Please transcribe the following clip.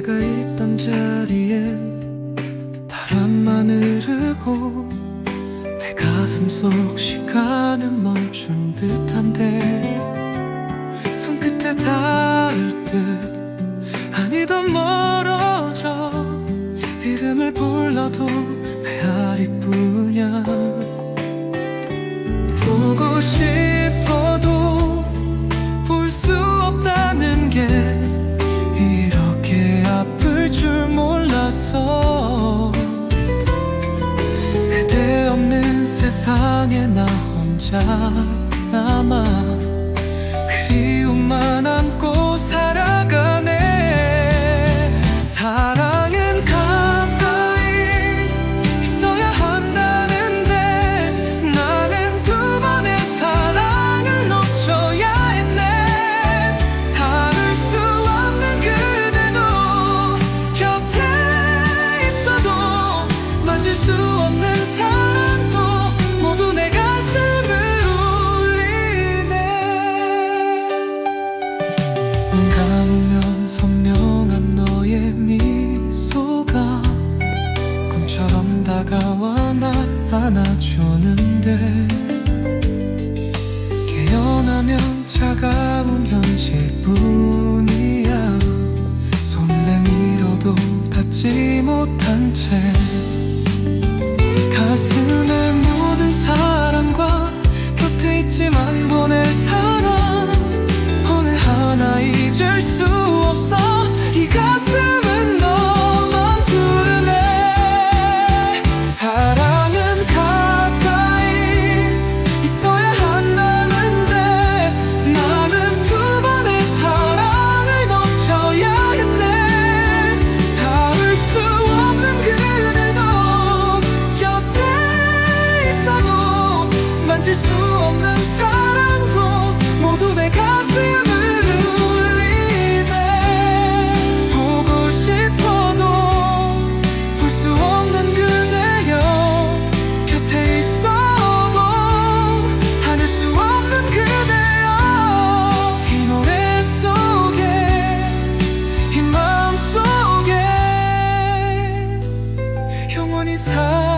내가 있던 자리엔 바람만 흐르고 내 가슴 속 시간은 멈춘 듯한데 손끝에 닿을 듯 아니던 멀어져 이름을 불러도 메아리뿐이야 세상에 나 혼자 남아 그리움만 안고 닿지 못한 채 가슴에 묻은 사랑과 곁에 있지만 보낼 사랑 어느 하나 잊을 수 수 없는 사랑도 모두 내 가슴을 울리네. 보고 싶어도 볼 수 없는 그대여 곁에 있어도 안을 수 없는 그대여 이 노래 속에 이 마음 속에 영원히 살